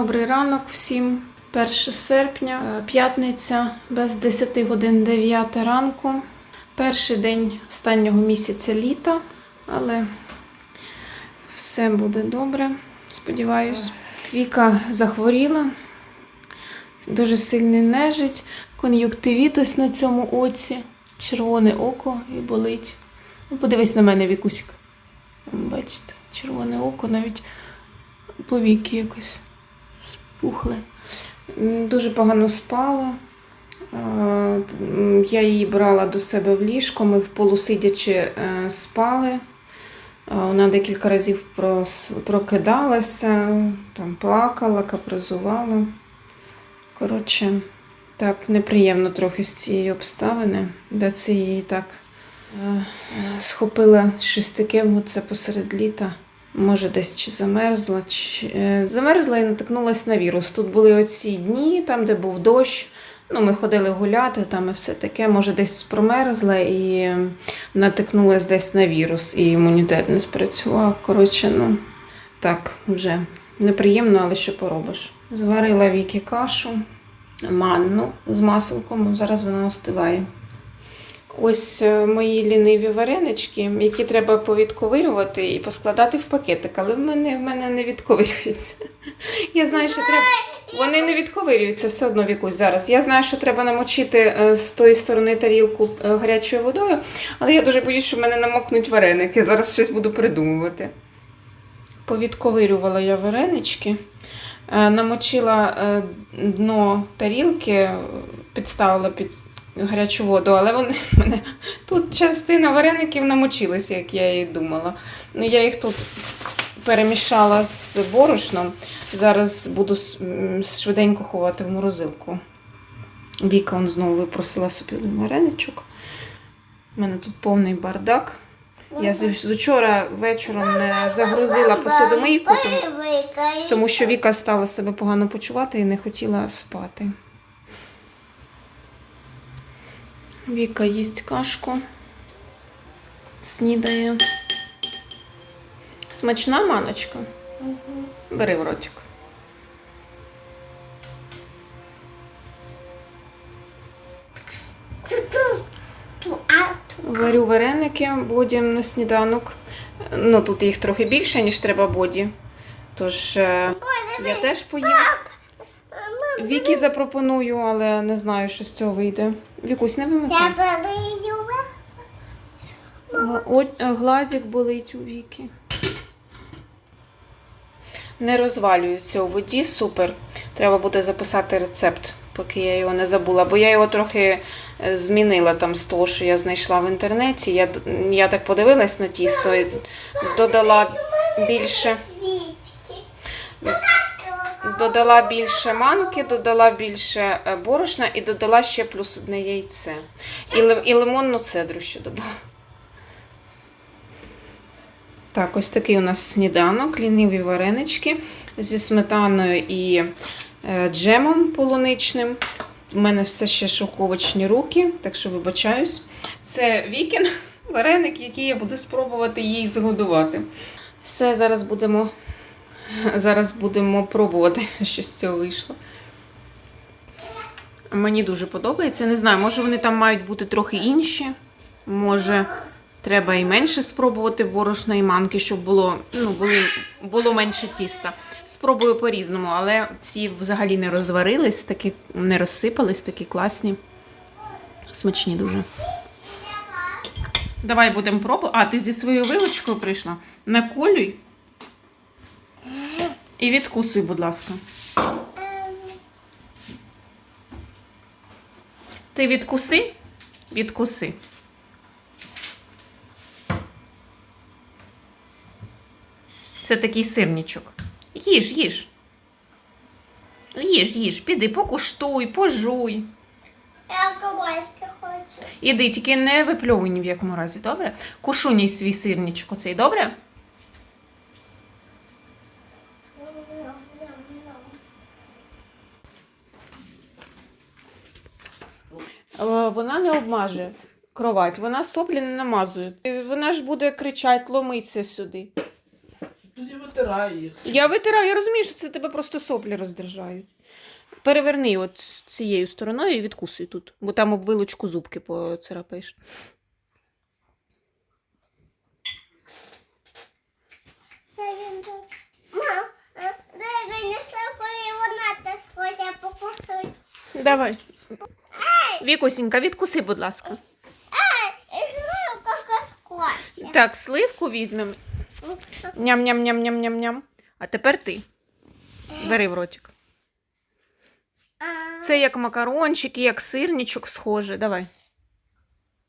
Добрий ранок всім. 1 серпня, е, п'ятниця, без 10 годин 9 ранку. Перший день останнього місяця літа, але все буде добре, сподіваюсь. Віка захворіла, дуже сильний нежить, кон'юктивіт на цьому оці, червоне око і болить. Ну, подивись на мене, Вікусік. Бачите, червоне око навіть повіки якось спухли. Дуже погано спала. Я її брала до себе в ліжко, ми в полусидячи е, спали. Вона декілька разів прокидалася, там плакала, капризувала. Коротше, так неприємно трохи з цієї обставини, де це її так е, схопила щось таке, це посеред літа. Може, десь чи замерзла, чи е, замерзла і натикнулася на вірус. Тут були оці дні, там, де був дощ. Ну, ми ходили гуляти, там і все таке. Може, десь промерзла і натикнулася десь на вірус, і імунітет не спрацював. Коротше, ну так, вже неприємно, але що поробиш. Зварила Вікі кашу, манну з маселком, зараз вона остиває. Ось е, мої ліниві варенички, які треба повідковирювати і поскладати в пакетик, але в мене, в мене не відковирюються. Я знаю, що треба. Вони не відковирюються все одно в якусь зараз. Я знаю, що треба намочити е, з тої сторони тарілку е, гарячою водою, але я дуже боюсь, що в мене намокнуть вареники. Зараз щось буду придумувати. Повідковирювала я варенички, намочила дно тарілки, підставила під гарячу воду, але вони мене тут частина вареників намочилася, як я і думала. Ну, я їх тут перемішала з борошном. Зараз буду швиденько ховати в морозилку. Віка он знову випросила собі вареничок. У мене тут повний бардак. Я з, з учора вечором не загрузила посудомийку, тому, тому що Віка стала себе погано почувати і не хотіла спати. Віка їсть кашку, снідає. Смачна маночка. Бери в ротик. Варю вареники боді на сніданок. Ну, тут їх трохи більше, ніж треба боді. Тож е, я теж поїм. Вікі запропоную, але не знаю, що з цього вийде. Вікусь, не вимикай. Г- е, глазик болить у віки. Не розвалюється у воді, супер. Треба буде записати рецепт, поки я його не забула. Бо я його трохи е, змінила там з того, що я знайшла в інтернеті. Я, я так подивилась на тісто і додала більше, додала більше манки, додала більше е, борошна і додала ще плюс одне яйце. І, і лимонну цедру ще додала. Так, ось такий у нас сніданок, ліниві варенички зі сметаною і е, джемом полуничним. У мене все ще шовковочні руки, так що вибачаюсь. Це вікін вареник, який я буду спробувати їй згодувати. Все, зараз будемо, зараз будемо пробувати, що з цього вийшло. Мені дуже подобається. Не знаю, може вони там мають бути трохи інші. Може, треба і менше спробувати борошна і манки, щоб було, ну, були, було менше тіста. Спробую по-різному, але ці взагалі не розварились, такі не розсипались, такі класні. Смачні дуже. Давай будемо пробувати. А, ти зі своєю вилочкою прийшла. Наколюй і відкусуй, будь ласка. Ти відкуси? Відкуси. Це такий сирничок. Їж, їж. Їж, їж, піди, покуштуй, пожуй. Я ковбаски хочу. Іди, тільки не випльовуй ні в якому разі, добре? Кушуній свій сирничок оцей, добре? Е, Обмаже кровать, вона соплі не намазує. Вона ж буде кричати, ломиться сюди. Тоді витирай їх. Я витираю, я розумію, що це тебе просто соплі роздражають. Переверни от цією стороною і відкусуй тут, бо там об вилочку зубки поцарапаєш. Це. Мам, дай мені і вона те схоче покусати. Давай. Вікусінька, відкуси, будь ласка. Так, сливку візьмемо. Ням-ням-ням-ням-ням-ням. А тепер ти. Бери в ротик. Це як макарончики, як сирничок схоже. Давай.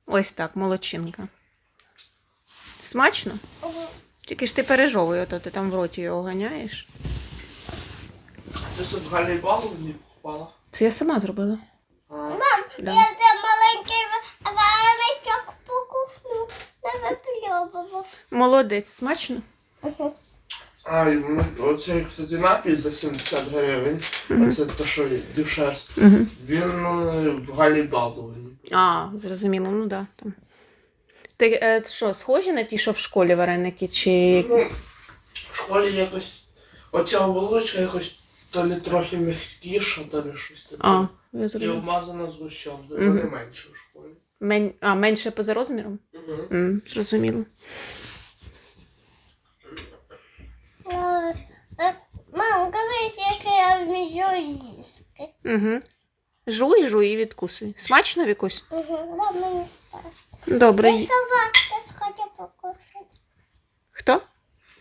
Ось так, молодчинка. Смачно? Тільки ж ти пережовуй, ото ти там в роті його ганяєш. Ти щоб Галі балу не впала. Це я сама зробила. А, Мам, Да. я це маленький ва- вареничок покусну, не випльовував. Молодець, смачно? а і ми- оцей, кстати, напій за 70 гривень. Оце те, що дюшес. Угу. Він е, в Галі баловані. А, зрозуміло, ну да. Там. Ти е, що, схожі на ті, що в школі вареники, чи. Ну, в школі якось оця оболочка якось то ли трохи м'якіша, то ли щось таке. А, я І зрозуміла. обмазана згущенкою. Мгм. Вони менше в школі. Мен... А, менше поза розміром? Угу. М, зрозуміло. Е, е, Мам, дивись, як я вмію їсти. Угу. Жуй, жуй і відкусуй. Смачно Вікусь? Угу, да, мені страшно. Добре. І сова теж хоче покусати. Хто?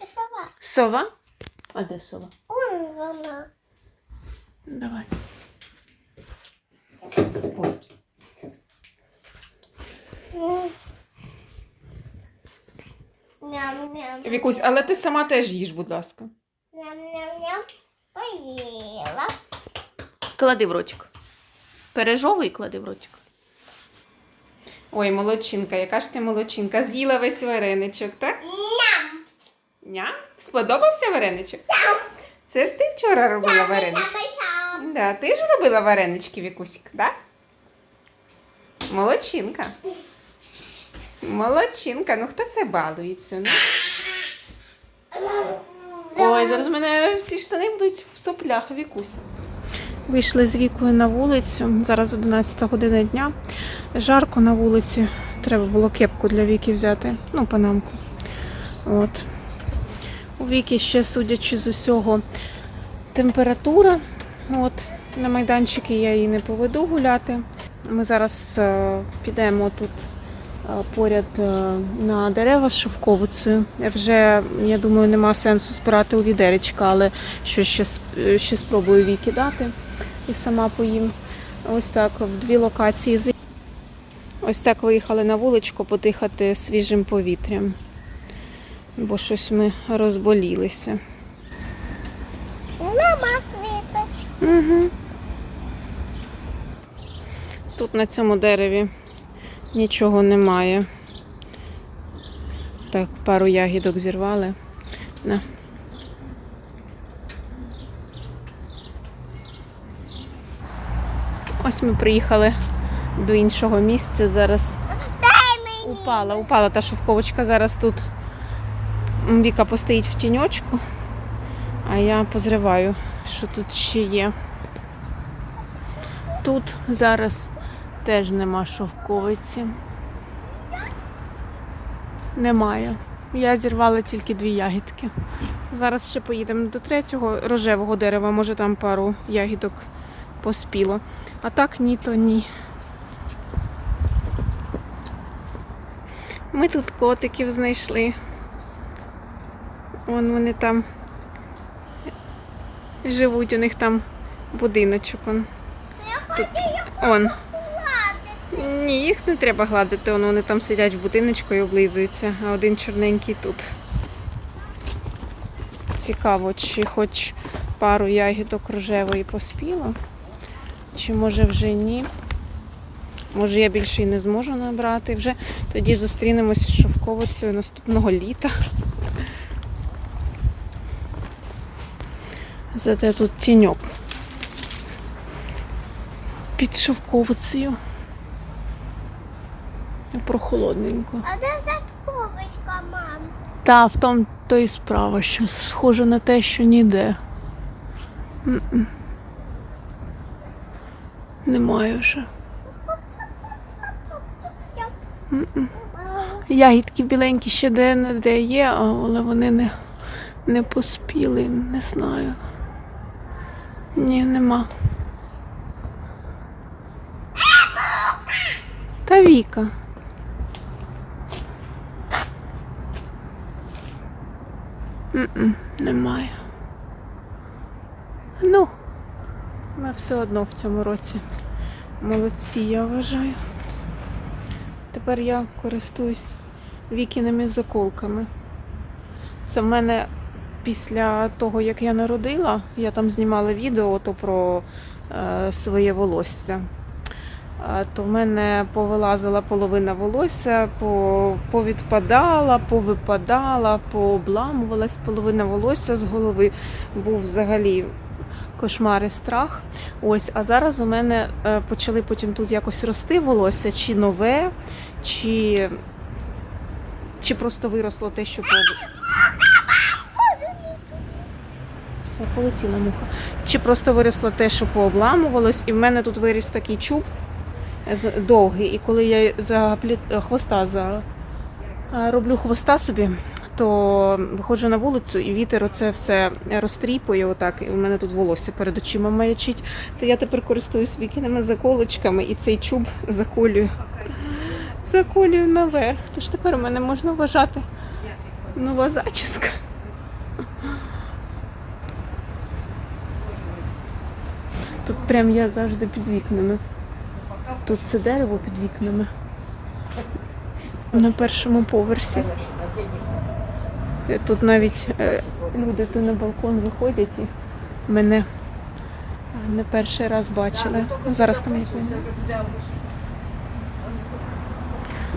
І сова. Сова? А де сова? Он вона. Давай. Ням-ням. Вікусь, але ти сама теж їж, будь ласка. Ням-ням-ням. Поїла. Клади в ротик. Пережовуй і клади в ротик. Ой, молодчинка, яка ж ти молодчинка. З'їла весь вареничок, так? Ням. Ням? Сподобався вареничок? Це ж ти вчора робила варенички. Да, ти ж робила варенички, Вікусік, так? Молодчинка. Молодчинка. Ну хто це балується? Ну? Ой, зараз в мене всі штани будуть в соплях Вікуся. Вийшли з вікою на вулицю. Зараз 11 година дня. Жарко на вулиці. Треба було кепку для віки взяти. Ну, панамку. От. У віки ще, судячи з усього, температура. От. На майданчики я її не поведу гуляти. Ми зараз е, підемо тут е, поряд е, на дерева з шовковицею. Вже, я думаю, нема сенсу збирати у відеречка, але що ще, ще спробую віки дати і сама поїм. Ось так в дві локації. Ось так виїхали на вуличку подихати свіжим повітрям, бо щось ми розболілися. Мама квіточка. Угу. Тут на цьому дереві нічого немає. Так, пару ягідок зірвали. На. Ось ми приїхали до іншого місця. Зараз упала, упала та шовковочка. Зараз тут Віка постоїть в тіньочку, а я позриваю, що тут ще є. Тут зараз теж нема шовковиці. Немає. Я зірвала тільки дві ягідки. Зараз ще поїдемо до третього рожевого дерева, може там пару ягідок поспіло. А так ні, то ні. Ми тут котиків знайшли. Вон вони там живуть, у них там будиночок. Он. Тут. Он. Ні, їх не треба гладити, он, вони там сидять в будиночку і облизуються, а один чорненький тут. Цікаво, чи хоч пару ягідок рожевої поспіло, чи може вже ні. Може, я більше і не зможу набрати. Вже тоді зустрінемось з шовковицею наступного літа. Зате тут тіньок. Під шовковицею. Прохолодненько. А де за мам. Та в тому то і справа, що схоже на те, що ніде. Немає вже. Ягідки біленькі ще де-не-де є, але вони не, не поспіли, не знаю. Ні, нема. Та Віка. М-м, немає. Ну, ми все одно в цьому році молодці, я вважаю. Тепер я користуюсь вікіними заколками. Це в мене після того, як я народила, я там знімала відео то про е, своє волосся. Е, То в мене повилазила половина волосся, по- повідпадала, повипадала, пообламувалась половина волосся з голови. Був взагалі кошмар і страх. Ось, а зараз у мене е, почали потім тут якось рости волосся, чи нове, чи, чи просто виросло те, що пов- все полетіла муха. Чи просто виросло те, що пообламувалось, і в мене тут виріс такий чуб довгий. І коли я за пліт- хвоста за роблю хвоста собі, то виходжу на вулицю і вітер оце все розтріпує, отак, і в мене тут волосся перед очима маячить. То я тепер користуюсь вікіними заколочками і цей чуб заколюю. Заколюю наверх. Тож тепер у мене можна вважати нова зачіска. Тут прям я завжди під вікнами. Тут це дерево під вікнами. На першому поверсі. Тут навіть е, люди то на балкон виходять і мене е, не перший раз бачили. Зараз там немає.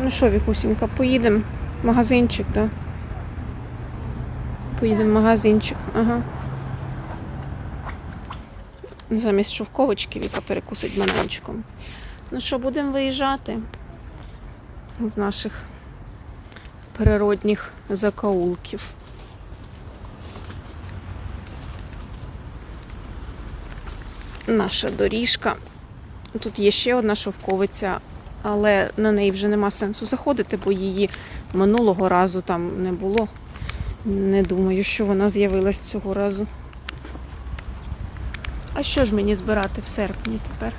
Ну що, Вікусінька, поїдемо в магазинчик, так? Да? Поїдемо в магазинчик, ага. Замість шовковочки Віка перекусить бананчиком. Ну що, будемо виїжджати з наших природних закаулків. Наша доріжка. Тут є ще одна шовковиця, але на неї вже нема сенсу заходити, бо її минулого разу там не було. Не думаю, що вона з'явилась цього разу. А що ж мені збирати в серпні тепер?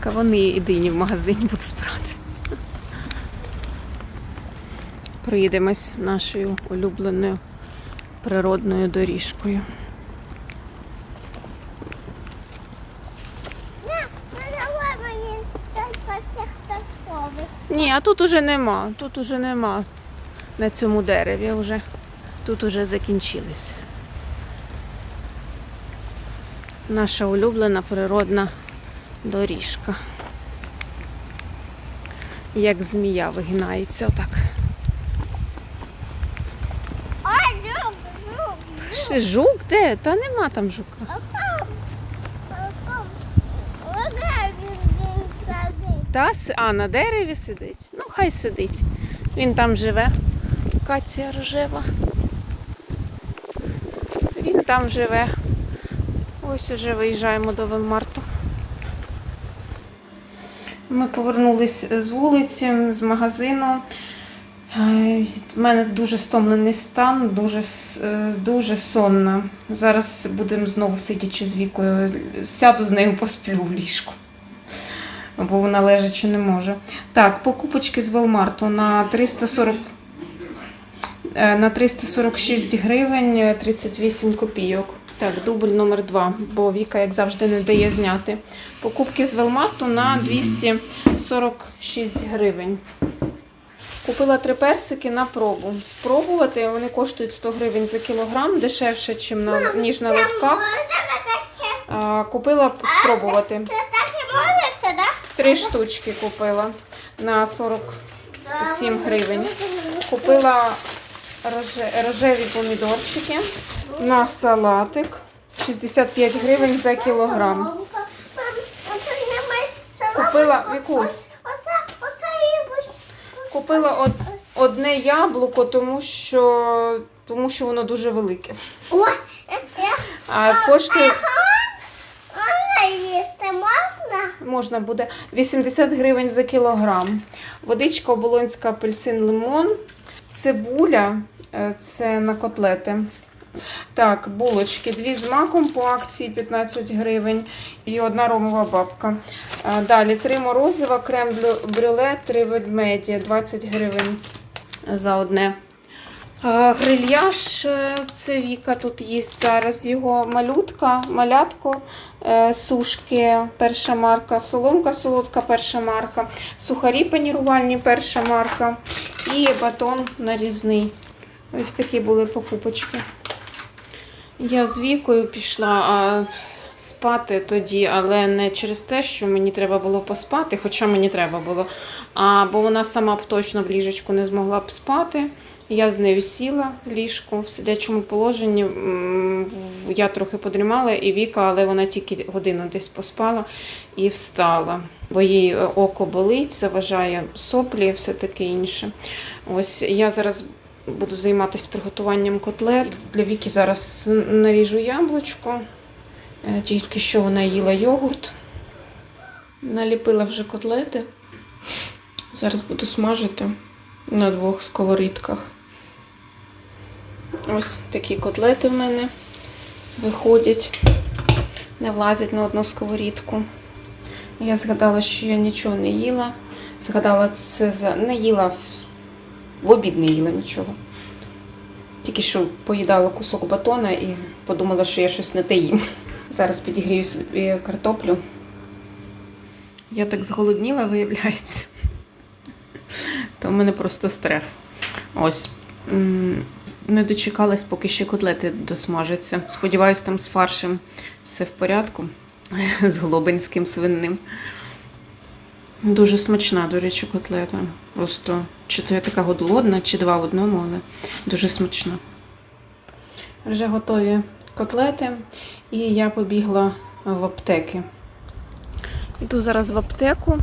Кавуни і дині в магазині буду збирати. Проїдемось нашою улюбленою природною доріжкою. Ні, а тут уже нема. Тут уже нема на цьому дереві вже. Тут уже закінчились. Наша улюблена природна доріжка. Як змія вигинається отак. Жук, жук, Ще Жук де? Та нема там жука. Та, а, на дереві сидить. Ну, хай сидить. Він там живе. Кація рожева. Він там живе. Ось уже виїжджаємо до Велмарту. Ми повернулись з вулиці, з магазину. Е, У мене дуже стомлений стан, дуже, е, дуже сонна. Зараз будемо знову сидячи з вікою. Сяду з нею посплю в ліжку бо вона лежачи не може. Так, покупочки з Велмарту на 340 е, на 346 гривень е, 38 копійок. Так, дубль номер 2, бо Віка, як завжди, не дає зняти. Покупки з Велмарту на 246 гривень. Купила три персики на пробу. Спробувати вони коштують 100 гривень за кілограм, дешевше, ніж на, ніж на лотках. А, Купила спробувати. Три штучки купила на 47 гривень. Купила рожеві помідорчики на салатик 65 гривень за кілограм. Купила Вікусь. Купила од, одне яблуко, тому що, тому що воно дуже велике. А коштує можна буде 80 гривень за кілограм. Водичка оболонська апельсин лимон, цибуля це на котлети. Так, булочки, дві з маком по акції 15 гривень і одна ромова бабка. Е, Далі три морозива, крем брюле, три ведмеді, 20 гривень за одне. Е, Грильяж, е, це Віка тут їсть зараз. Його малютка, малятко, е, сушки, перша марка, соломка солодка, перша марка, сухарі панірувальні, перша марка і батон нарізний. Ось такі були покупочки. Я з Вікою пішла а, спати тоді, але не через те, що мені треба було поспати, хоча мені треба було. А, бо вона сама б точно в ліжечку не змогла б спати. Я з нею сіла в ліжку в сидячому положенні. Я трохи подрімала, і Віка, але вона тільки годину десь поспала і встала. Бо їй е, око болить, заважає соплі і все таке інше. Ось я зараз буду займатися приготуванням котлет. Для Віки зараз наріжу яблучко. Е, Тільки що вона їла йогурт. Наліпила вже котлети. Зараз буду смажити на двох сковорідках. Ось такі котлети в мене виходять, не влазять на одну сковорідку. Я згадала, що я нічого не їла. Згадала це за. Не їла в, обід не їла нічого. Тільки що поїдала кусок батона і подумала, що я щось не те їм. Зараз підігрію собі картоплю. Я так зголодніла, виявляється. То в мене просто стрес. Ось. Не дочекалась, поки ще котлети досмажаться. Сподіваюсь, там з фаршем все в порядку. З глобинським свинним. Дуже смачна, до речі, котлета. Просто чи то я така голодна, чи два в одному, але дуже смачна. Вже готові котлети, і я побігла в аптеки. Йду зараз в аптеку.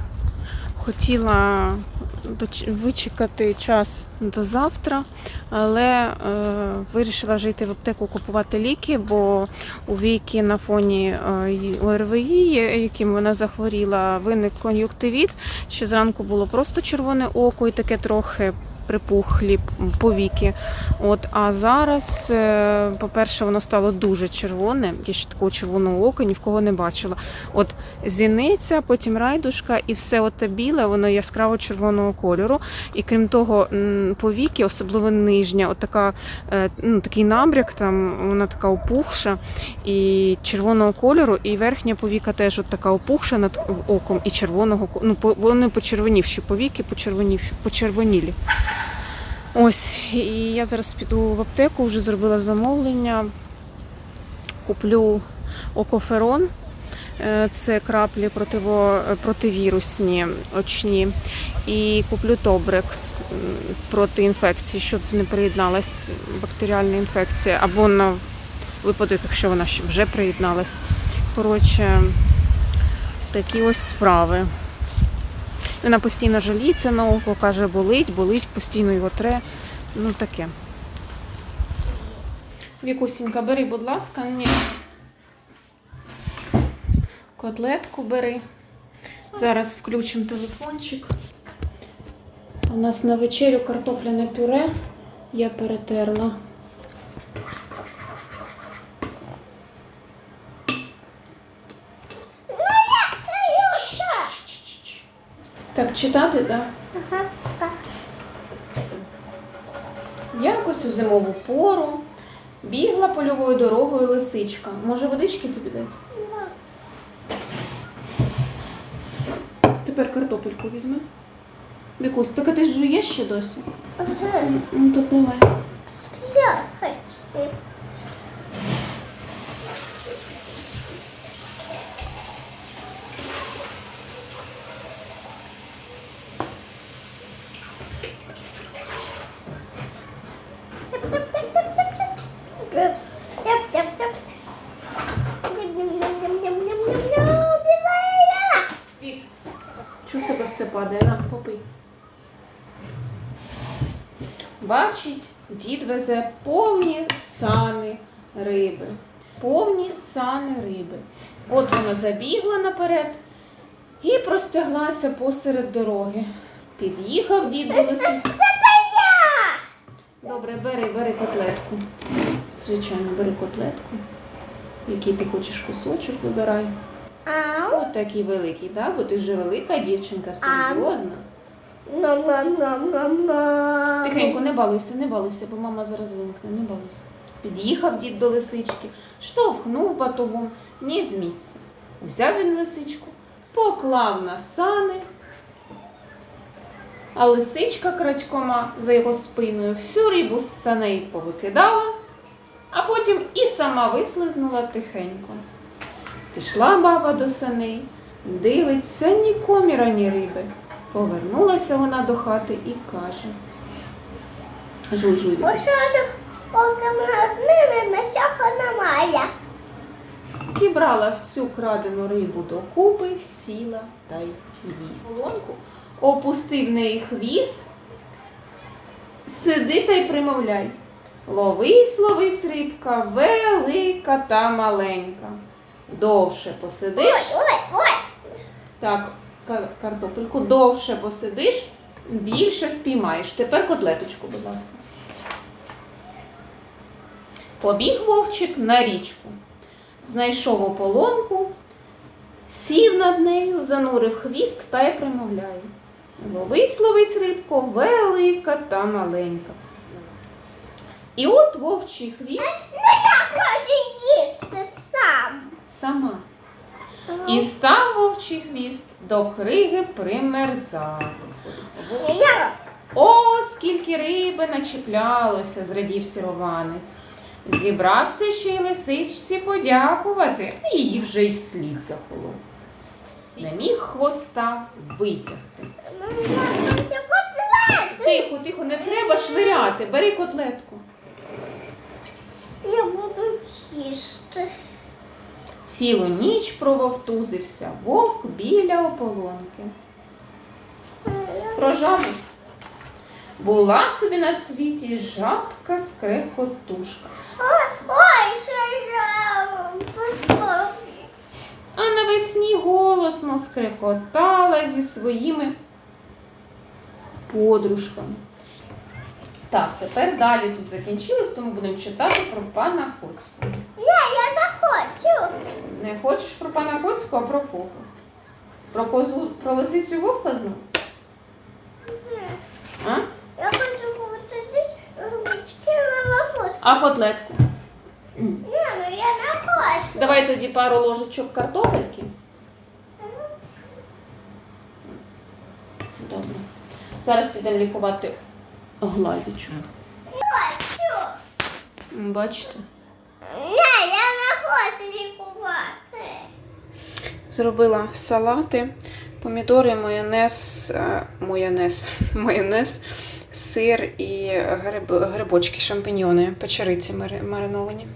Хотіла доч- вичекати час до завтра, але е, вирішила вже йти в аптеку купувати ліки, бо у Віки на фоні е, ОРВІ, яким вона захворіла, виник кон'юктивіт. Ще зранку було просто червоне око і таке трохи припухлі повіки. От, а зараз, е, по-перше, воно стало дуже червоне. Я ще такого червоного ока ні в кого не бачила. От зіниця, потім райдушка, і все оте біле, воно яскраво червоного кольору. І крім того, повіки, особливо нижня, от е, ну, такий набряк, там вона така опухша і червоного кольору, і верхня повіка теж от така опухша над оком, і червоного ну, вони почервонівші повіки, почервонів, почервонілі. Ось, і я зараз піду в аптеку, вже зробила замовлення. Куплю окоферон. Е, Це краплі противо, противірусні очні. І куплю Тобрекс проти інфекції, щоб не приєдналась бактеріальна інфекція, або на випадок, якщо вона ще вже приєдналась. Коротше, такі ось справи. Вона постійно жаліється на око, каже, болить, болить, постійно його тре. Ну таке. Вікусінька, бери, будь ласка, ні. Котлетку бери. Зараз включимо телефончик. У нас на вечерю картопляне пюре. Я перетерла. Так, читати, так? Да? Ага, так. Якось у зимову пору бігла польовою дорогою лисичка. Може, водички тобі дати? Тепер картопельку візьми. Вікусь, так а ти ж жуєш ще досі? Ага. Ну тут немає. Я хочу. Вік, чого в тебе все падає? На, попий. Бачить, дід везе повні сани риби. Повні сани риби. От вона забігла наперед і простяглася посеред дороги. Під'їхав дід до лисички. Добре, бери, бери котлетку. Звичайно, бери котлетку. Який ти хочеш кусочок, вибирай. От такий великий, да? бо ти вже велика дівчинка, серйозна. Тихенько, не балуйся, не балуйся, бо мама зараз вимкне, не балуйся. Під'їхав дід до лисички, штовхнув батогом, ні з місця. Взяв він лисичку, поклав на сани, а лисичка крадькома за його спиною всю рибу з саней повикидала, а потім і сама вислизнула тихенько. Пішла баба до саней, дивиться ні коміра, ні риби. Повернулася вона до хати і каже. Немає. Зібрала всю крадену рибу докупи, сіла та й їсть. Лоньку опустив в неї хвіст, сиди та й примовляй. Ловись, ловись, рибка, велика та маленька. Довше посидиш. Ой, ой, ой. Так, картопельку, довше посидиш, більше спіймаєш. Тепер котлеточку, будь ласка. Побіг вовчик на річку. Знайшов ополонку, сів над нею, занурив хвіст та й примовляє. Ловись, ловись, рибко, велика та маленька. І от вовчий хвіст Хочу їсти сам. сама. І став вовчий хвіст до криги примерзати. Я О, скільки риби начіплялося, зрадів сірованець. Зібрався ще й лисичці подякувати, а її вже й слід захолов. Не міг хвоста витягти. Тихо, тихо, не треба швиряти, бери котлетку. Я буду їсти. Цілу ніч прововтузився вовк біля ополонки. Про жабу. Була собі на світі жабка скрекотушка. Ой, що я а навесні голосно скрекотала зі своїми подружками. Так, тепер далі тут закінчилось, тому будемо читати про пана Коцького. Ні, я не хочу. Не хочеш про пана Коцького, а про кого? Про козу, про лисицю вовка знову? А? Я хочу бути ручки на а котлетку? Ні, ну я не хочу. Давай тоді пару ложечок картопельки. Добре. Зараз підемо лікувати глазічку. Хочу. Бачите? Ні, я не хочу лікувати. Зробила салати, помідори, майонез, е, майонез, майонез, сир і гриб, грибочки, шампіньйони, печериці мари- мариновані.